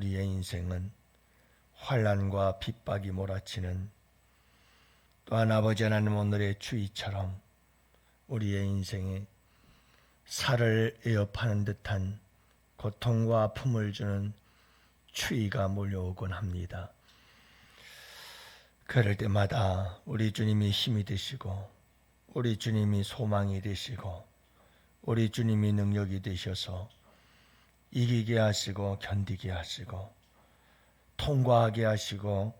우리의 인생은 환란과 핍박이 몰아치는 또한 아버지 하나님 오늘의 주의처럼 우리의 인생에 살을 에어파는 듯한 고통과 아픔을 주는 추위가 몰려오곤 합니다. 그럴 때마다 우리 주님이 힘이 되시고 우리 주님이 소망이 되시고 우리 주님이 능력이 되셔서 이기게 하시고 견디게 하시고 통과하게 하시고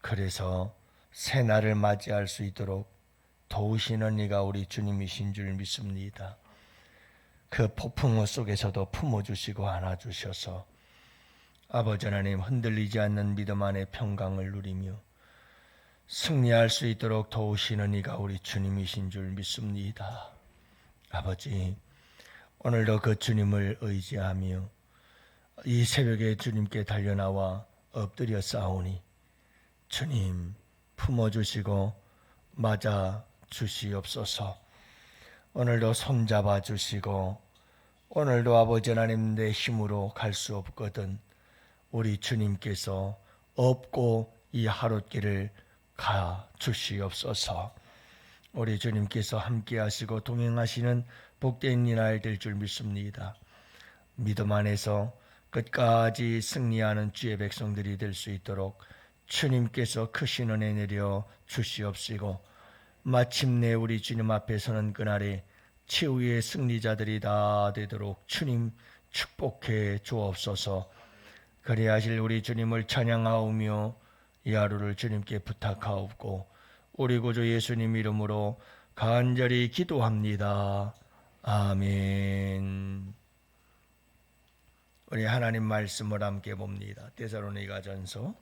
그래서 새 날을 맞이할 수 있도록 도우시는 이가 우리 주님이신 줄 믿습니다. 그 폭풍우 속에서도 품어주시고 안아주셔서 아버지 하나님 흔들리지 않는 믿음 안의 평강을 누리며 승리할 수 있도록 도우시는 이가 우리 주님이신 줄 믿습니다. 아버지, 오늘도 그 주님을 의지하며 이 새벽에 주님께 달려나와 엎드려 싸우니 주님 품어주시고 맞아 주시옵소서. 오늘도 손잡아 주시고 오늘도 아버지 하나님 내 힘으로 갈 수 없거든 우리 주님께서 없고 이 하룻길을 가 주시옵소서. 우리 주님께서 함께 하시고 동행하시는 복된 이날 될 줄 믿습니다. 믿음 안에서 끝까지 승리하는 주의 백성들이 될 수 있도록 주님께서 크신 은혜 내려 주시옵시고 마침내 우리 주님 앞에 서는 그날에 치유의 승리자들이 다 되도록 주님 축복해 주옵소서 그리하실 우리 주님을 찬양하오며 이 하루를 주님께 부탁하옵고 우리 구주 예수님 이름으로 간절히 기도합니다. 아멘. 우리 하나님 말씀을 함께 봅니다. 데살로니가 전서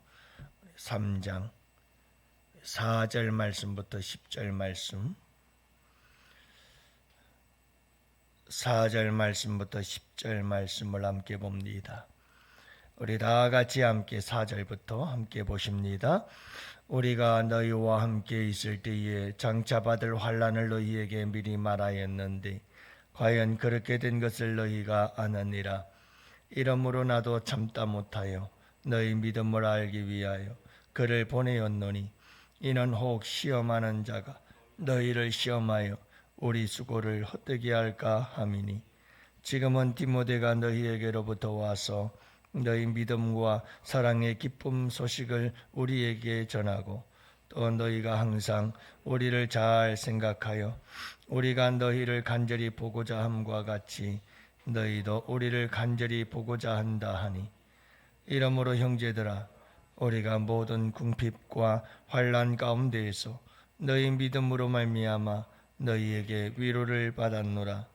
3장 4절 말씀부터 10절 말씀 4절 말씀부터 10절 말씀을 함께 봅니다. 우리 다 같이 함께 4절부터 함께 보십니다. 우리가 너희와 함께 있을 때에 장차 받을 환란을 너희에게 미리 말하였는데 과연 그렇게 된 것을 너희가 아느니라. 이러므로 나도 참다 못하여 너희 믿음을 알기 위하여 그를 보내었노니 이는 혹 시험하는 자가 너희를 시험하여 우리 수고를 헛되게 할까 함이니 지금은 디모데가 너희에게로부터 와서 너희 믿음과 사랑의 기쁨 소식을 우리에게 전하고 또 너희가 항상 우리를 잘 생각하여 우리가 너희를 간절히 보고자 함과 같이 너희도 우리를 간절히 보고자 한다 하니 이러므로 형제들아 우리가 모든 궁핍과 환란 가운데에서 너희 믿음으로 말미암아 너희에게 위로를 받았노라.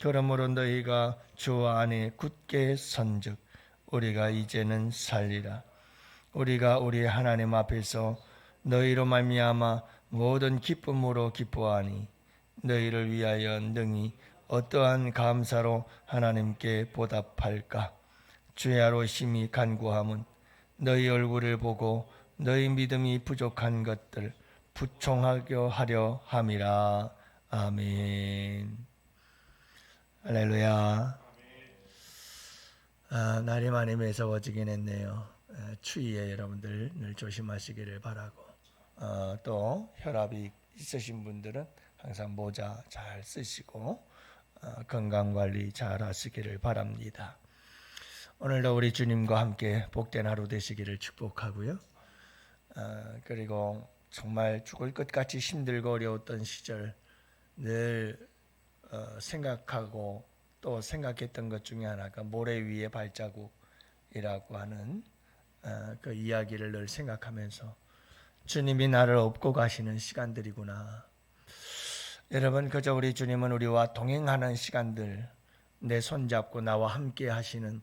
그러므로 너희가 주 안에 굳게 선즉 우리가 이제는 살리라. 우리가 우리 하나님 앞에서 너희로 말미암아 모든 기쁨으로 기뻐하니 너희를 위하여 능히 어떠한 감사로 하나님께 보답할까? 주야로 심히 간구함은 너희 얼굴을 보고 너희 믿음이 부족한 것들 부총하게 하려 함이라. 아멘. 할렐루야. 아, 날이 많이 매서워지긴 했네요. 아, 추위에 여러분들 늘 조심하시기를 바라고 어, 또 혈압이 있으신 분들은 항상 모자 잘 쓰시고 어, 건강 관리 잘 하시기를 바랍니다. 오늘도 우리 주님과 함께 복된 하루 되시기를 축복하고요. 어, 그리고 정말 죽을 것 같이 힘들고 어려웠던 시절 늘 어, 생각하고 또 생각했던 것 중에 하나가 모래 위의 발자국이라고 하는 어, 그 이야기를 늘 생각하면서 주님이 나를 업고 가시는 시간들이구나. 여러분 그저 우리 주님은 우리와 동행하는 시간들 내 손잡고 나와 함께 하시는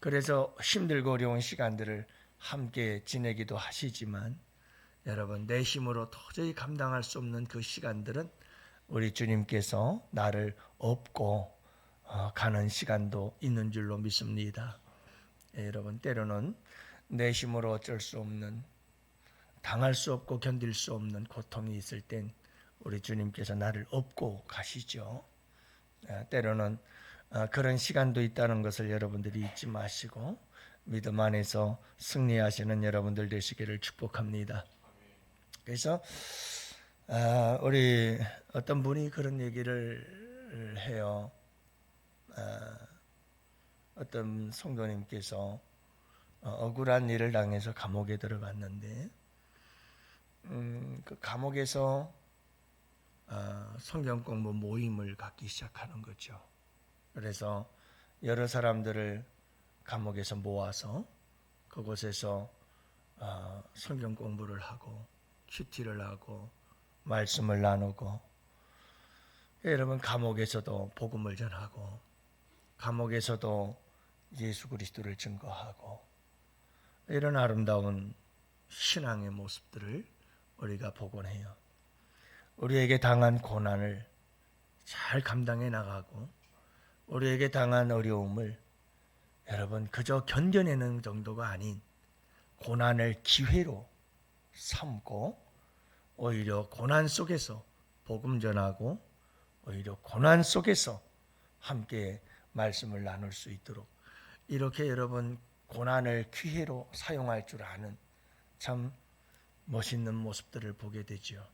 그래서 힘들고 어려운 시간들을 함께 지내기도 하시지만 여러분 내 힘으로 도저히 감당할 수 없는 그 시간들은 우리 주님께서 나를 업고 어, 가는 시간도 있는 줄로 믿습니다. 예, 여러분 때로는 내 힘으로 어쩔 수 없는 당할 수 없고 견딜 수 없는 고통이 있을 땐 우리 주님께서 나를 업고 가시죠. 아, 때로는 아, 그런 시간도 있다는 것을 여러분들이 잊지 마시고 믿음 안에서 승리하시는 여러분들 되시기를 축복합니다. 그래서 아, 우리 어떤 분이 그런 얘기를 해요. 아, 어떤 성도님께서 어, 억울한 일을 당해서 감옥에 들어갔는데 음, 그 감옥에서 아, 성경 공부 모임을 갖기 시작하는 거죠. 그래서 여러 사람들을 감옥에서 모아서 그곳에서 아, 성경 공부를 하고 큐티를 하고 말씀을 나누고 여러분 감옥에서도 복음을 전하고 감옥에서도 예수 그리스도를 증거하고 이런 아름다운 신앙의 모습들을 우리가 보곤 해요. 우리에게 당한 고난을 잘 감당해 나가고 우리에게 당한 어려움을 여러분 그저 견뎌내는 정도가 아닌 고난을 기회로 삼고 오히려 고난 속에서 복음 전하고 오히려 고난 속에서 함께 말씀을 나눌 수 있도록 이렇게 여러분 고난을 기회로 사용할 줄 아는 참 멋있는 모습들을 보게 되죠.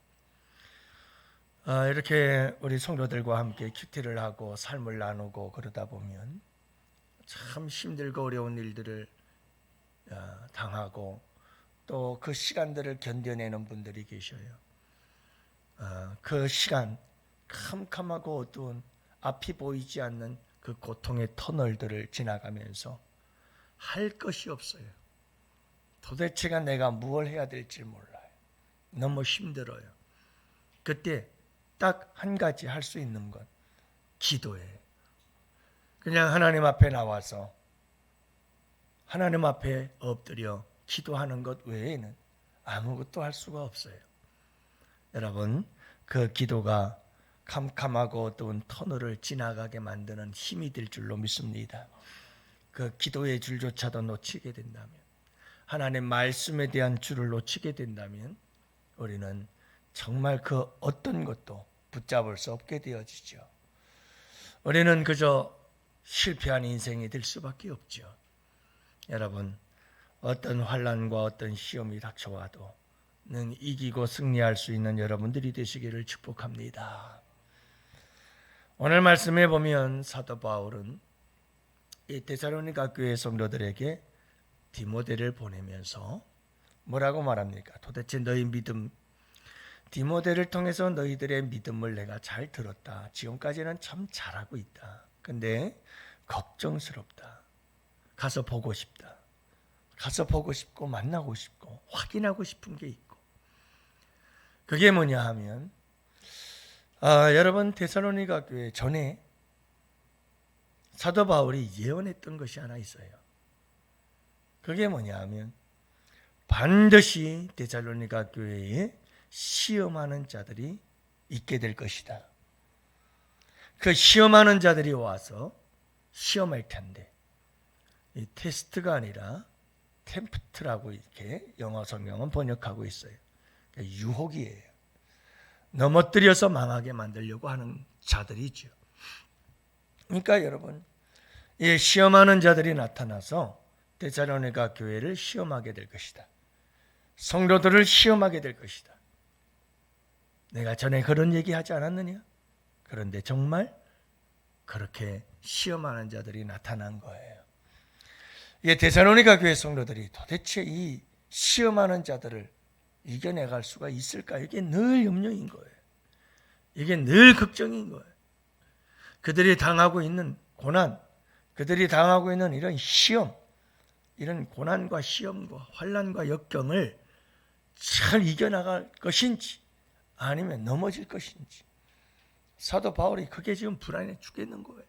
아, 이렇게 우리 성도들과 함께 큐티를 하고 삶을 나누고 그러다 보면 참 힘들고 어려운 일들을 아, 당하고 또 그 시간들을 견뎌내는 분들이 계셔요. 아, 그 시간 캄캄하고 어두운 앞이 보이지 않는 그 고통의 터널들을 지나가면서 할 것이 없어요. 도대체가 내가 무엇 해야 될지 몰라요. 너무 힘들어요. 그때 딱 한 가지 할 수 있는 건 기도예요. 그냥 하나님 앞에 나와서 하나님 앞에 엎드려 기도하는 것 외에는 아무것도 할 수가 없어요. 여러분, 그 기도가 캄캄하고 어두운 터널을 지나가게 만드는 힘이 될 줄로 믿습니다. 그 기도의 줄조차도 놓치게 된다면, 하나님 말씀에 대한 줄을 놓치게 된다면, 우리는 정말 그 어떤 것도 붙잡을 수 없게 되어지죠. 우리는 그저 실패한 인생이 될 수밖에 없죠. 여러분, 어떤 환란과 어떤 시험이 닥쳐와도 는 이기고 승리할 수 있는 여러분들이 되시기를 축복합니다. 오늘 말씀에 보면 사도 바울은 이 데살로니가 교회 성도들에게 디모데를 보내면서 뭐라고 말합니까? 도대체 너희 믿음 디모데를 통해서 너희들의 믿음을 내가 잘 들었다. 지금까지는 참 잘하고 있다. 근데 걱정스럽다. 가서 보고 싶다. 가서 보고 싶고 만나고 싶고 확인하고 싶은 게 있고 그게 뭐냐 하면 아, 여러분 데살로니가 교회 전에 사도 바울이 예언했던 것이 하나 있어요. 그게 뭐냐 하면 반드시 데살로니가 교회에 시험하는 자들이 있게 될 것이다. 그 시험하는 자들이 와서 시험할 텐데 이 테스트가 아니라 템프트라고 이렇게 영어 성경은 번역하고 있어요. 그러니까 유혹이에요. 넘어뜨려서 망하게 만들려고 하는 자들이죠. 그러니까 여러분, 이 시험하는 자들이 나타나서 데살로니가 교회를 시험하게 될 것이다. 성도들을 시험하게 될 것이다. 내가 전에 그런 얘기 하지 않았느냐? 그런데 정말 그렇게 시험하는 자들이 나타난 거예요. 이 데살로니가 교회 성도들이 도대체 이 시험하는 자들을 이겨내갈 수가 있을까? 이게 늘 염려인 거예요. 이게 늘 걱정인 거예요. 그들이 당하고 있는 고난, 그들이 당하고 있는 이런 시험, 이런 고난과 시험과 환란과 역경을 잘 이겨나갈 것인지 아니면 넘어질 것인지 사도 바울이 그게 지금 불안해 죽겠는 거예요.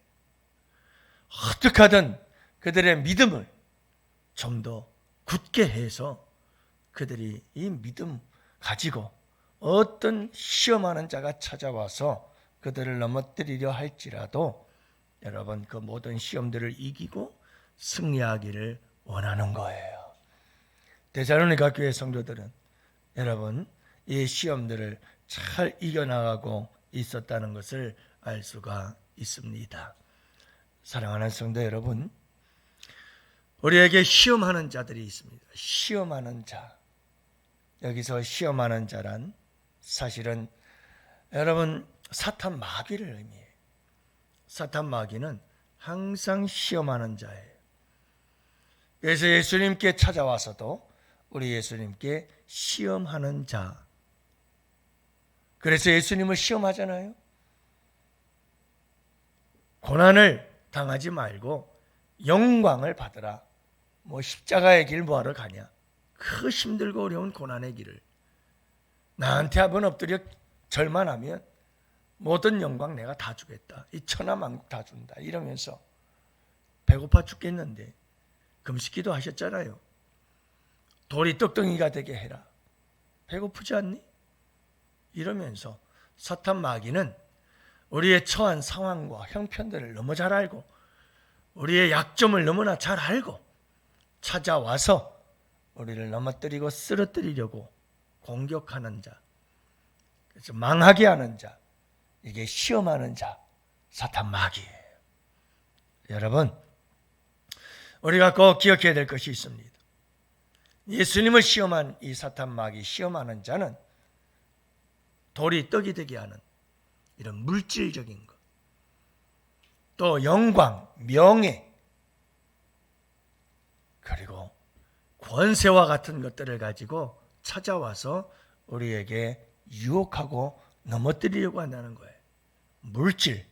어떻게 하든 그들의 믿음을 좀 더 굳게 해서 그들이 이 믿음 가지고 어떤 시험하는 자가 찾아와서 그들을 넘어뜨리려 할지라도 여러분 그 모든 시험들을 이기고 승리하기를 원하는 거예요. 데살로니가 교회 성도들은 여러분 이 시험들을 잘 이겨나가고 있었다는 것을 알 수가 있습니다. 사랑하는 성도 여러분, 우리에게 시험하는 자들이 있습니다. 시험하는 자. 여기서 시험하는 자란 사실은 여러분 사탄 마귀를 의미해요. 사탄 마귀는 항상 시험하는 자예요. 그래서 예수님께 찾아와서도 우리 예수님께 시험하는 자. 그래서 예수님을 시험하잖아요. 고난을 당하지 말고 영광을 받으라. 뭐 십자가의 길 뭐하러 가냐? 그 힘들고 어려운 고난의 길을 나한테 한번 엎드려 절만 하면 모든 영광 내가 다 주겠다. 이 천하 만국 다 준다. 이러면서 배고파 죽겠는데 금식기도 하셨잖아요. 돌이 떡덩이가 되게 해라. 배고프지 않니? 이러면서 사탄 마귀는 우리의 처한 상황과 형편들을 너무 잘 알고 우리의 약점을 너무나 잘 알고 찾아와서 우리를 넘어뜨리고 쓰러뜨리려고 공격하는 자, 그래서 망하게 하는 자, 이게 시험하는 자, 사탄 마귀예요. 여러분, 우리가 꼭 기억해야 될 것이 있습니다. 예수님을 시험한 이 사탄 마귀 시험하는 자는 돌이 떡이 되게 하는 이런 물질적인 것, 또 영광, 명예, 그리고 권세와 같은 것들을 가지고 찾아와서 우리에게 유혹하고 넘어뜨리려고 한다는 거예요. 물질,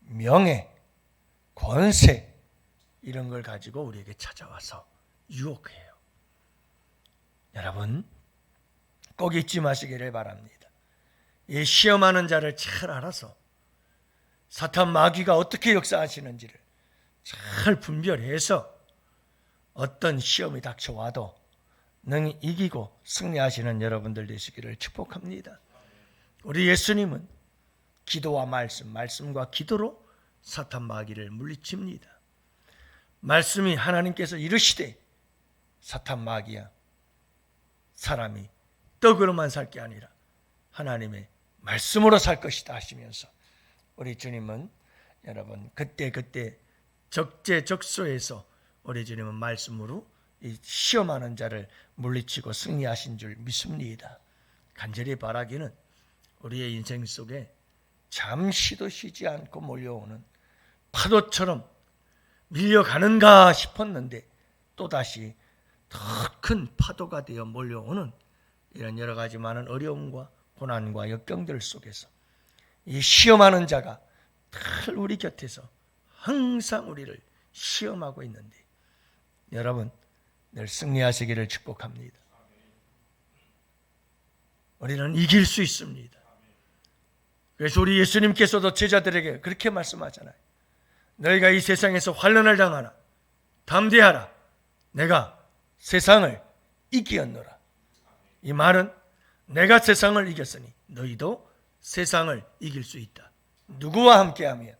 명예, 권세 이런 걸 가지고 우리에게 찾아와서 유혹해요. 여러분 꼭 잊지 마시기를 바랍니다. 이 시험하는 자를 잘 알아서 사탄 마귀가 어떻게 역사하시는지를 잘 분별해서 어떤 시험이 닥쳐와도 능히 이기고 승리하시는 여러분들 되시기를 축복합니다. 우리 예수님은 기도와 말씀, 말씀과 기도로 사탄 마귀를 물리칩니다. 말씀이 하나님께서 이르시되 사탄 마귀야 사람이 떡으로만 살 게 아니라 하나님의 말씀으로 살 것이다 하시면서 우리 주님은 여러분 그때 그때 적재적소에서 우리 주님은 말씀으로 이 시험하는 자를 물리치고 승리하신 줄 믿습니다. 간절히 바라기는 우리의 인생 속에 잠시도 쉬지 않고 몰려오는 파도처럼 밀려가는가 싶었는데 또다시 더 큰 파도가 되어 몰려오는 이런 여러 가지 많은 어려움과 고난과 역경들 속에서 이 시험하는 자가 늘 우리 곁에서 항상 우리를 시험하고 있는데 여러분 늘 승리하시기를 축복합니다. 우리는 이길 수 있습니다. 그래서 우리 예수님께서도 제자들에게 그렇게 말씀하잖아요. 너희가 이 세상에서 환란을 당하나 담대하라. 내가 세상을 이기었노라. 이 말은 내가 세상을 이겼으니 너희도 세상을 이길 수 있다. 누구와 함께하면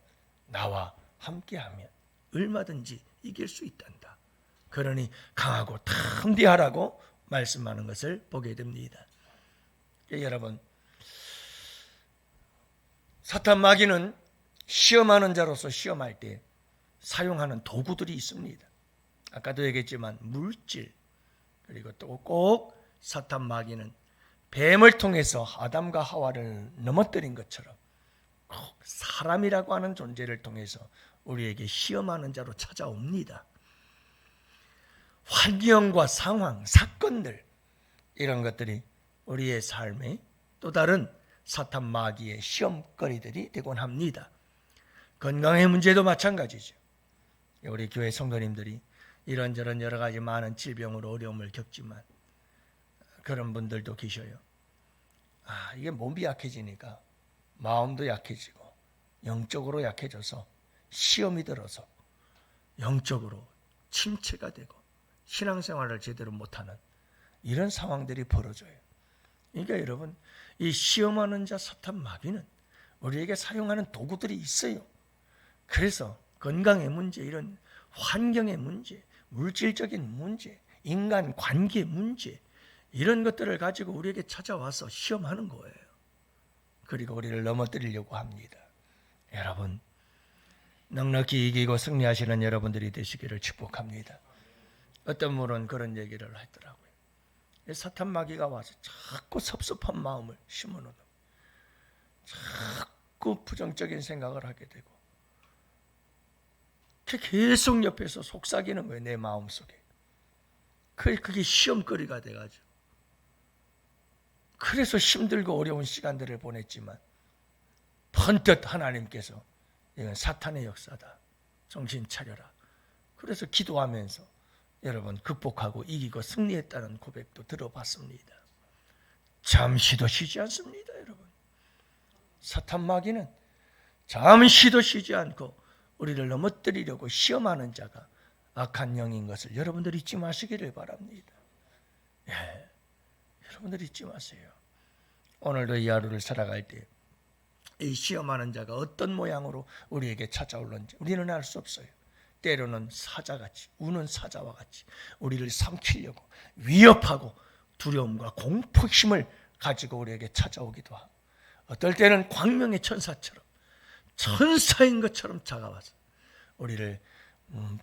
나와 함께하면 얼마든지 이길 수 있단다. 그러니 강하고 담대하라고 말씀하는 것을 보게 됩니다. 예, 여러분 사탄 마귀는 시험하는 자로서 시험할 때 사용하는 도구들이 있습니다. 아까도 얘기했지만 물질 그리고 또 꼭 사탄 마귀는 뱀을 통해서 아담과 하와를 넘어뜨린 것처럼 꼭 사람이라고 하는 존재를 통해서 우리에게 시험하는 자로 찾아옵니다. 환경과 상황, 사건들 이런 것들이 우리의 삶에 또 다른 사탄 마귀의 시험거리들이 되곤 합니다. 건강의 문제도 마찬가지죠. 우리 교회 성도님들이 이런저런 여러 가지 많은 질병으로 어려움을 겪지만 그런 분들도 계셔요. 아, 이게 몸이 약해지니까 마음도 약해지고 영적으로 약해져서 시험이 들어서 영적으로 침체가 되고 신앙생활을 제대로 못하는 이런 상황들이 벌어져요. 그러니까 여러분 이 시험하는 자 사탄 마귀는 우리에게 사용하는 도구들이 있어요. 그래서 건강의 문제, 이런 환경의 문제, 물질적인 문제, 인간 관계 문제 이런 것들을 가지고 우리에게 찾아와서 시험하는 거예요. 그리고 우리를 넘어뜨리려고 합니다. 여러분 넉넉히 이기고 승리하시는 여러분들이 되시기를 축복합니다. 어떤 분은 그런 얘기를 하더라고요. 이 사탄 마귀가 와서 자꾸 섭섭한 마음을 심어놓는 자꾸 부정적인 생각을 하게 되고 계속 옆에서 속삭이는 거예요 내 마음 속에 그게 그게 시험거리가 돼가지고 그래서 힘들고 어려운 시간들을 보냈지만 번뜩 하나님께서 이건 사탄의 역사다 정신 차려라 그래서 기도하면서 여러분 극복하고 이기고 승리했다는 고백도 들어봤습니다. 잠시도 쉬지 않습니다, 여러분. 사탄 마귀는 잠시도 쉬지 않고 우리를 넘어뜨리려고 시험하는 자가 악한 영인 것을 여러분들 잊지 마시기를 바랍니다. 예, 여러분들 잊지 마세요. 오늘도 이 하루를 살아갈 때 이 시험하는 자가 어떤 모양으로 우리에게 찾아올는지 우리는 알 수 없어요. 때로는 사자같이 우는 사자와 같이 우리를 삼키려고 위협하고 두려움과 공포심을 가지고 우리에게 찾아오기도 하고 어떨 때는 광명의 천사처럼 천사인 것처럼 다가와서 우리를 음,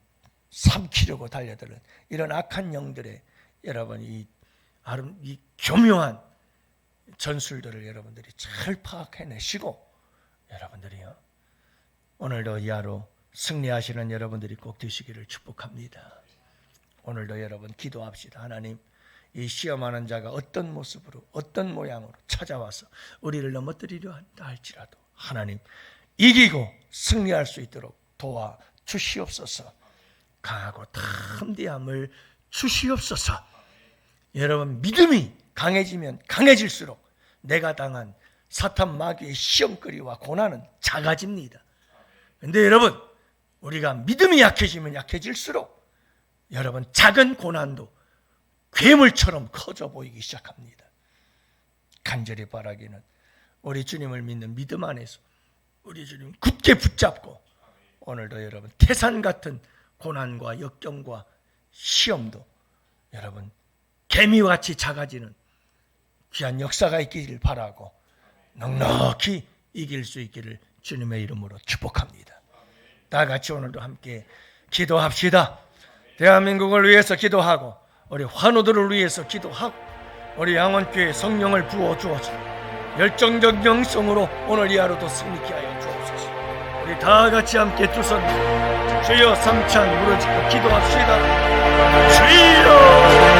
삼키려고 달려드는 이런 악한 영들의 여러분 이 아름 이 교묘한 전술들을 여러분들이 잘 파악해내시고 여러분들이요 오늘도 이 하루 승리하시는 여러분들이 꼭 되시기를 축복합니다. 오늘도 여러분 기도합시다. 하나님, 이 시험하는 자가 어떤 모습으로, 어떤 모양으로 찾아와서 우리를 넘어뜨리려 한다 할지라도 하나님, 이기고 승리할 수 있도록 도와 주시옵소서. 강하고 탐대함을 주시옵소서. 여러분, 믿음이 강해지면 강해질수록 내가 당한 사탄 마귀의 시험거리와 고난은 작아집니다. 근데 여러분, 우리가 믿음이 약해지면 약해질수록 여러분 작은 고난도 괴물처럼 커져 보이기 시작합니다. 간절히 바라기는 우리 주님을 믿는 믿음 안에서 우리 주님 굳게 붙잡고 오늘도 여러분 태산 같은 고난과 역경과 시험도 여러분 개미와 같이 작아지는 귀한 역사가 있기를 바라고 넉넉히 이길 수 있기를 주님의 이름으로 축복합니다. 다 같이 오늘도 함께 기도합시다. 대한민국을 위해서 기도하고 우리 환우들을 위해서 기도하고 우리 양원교회 성령을 부어 주어서 열정적 영성으로 오늘 이 하루도 승리케 하여. 우리 다 같이 함께 두손 주여 삼창 무너지고 기도합시다. 주여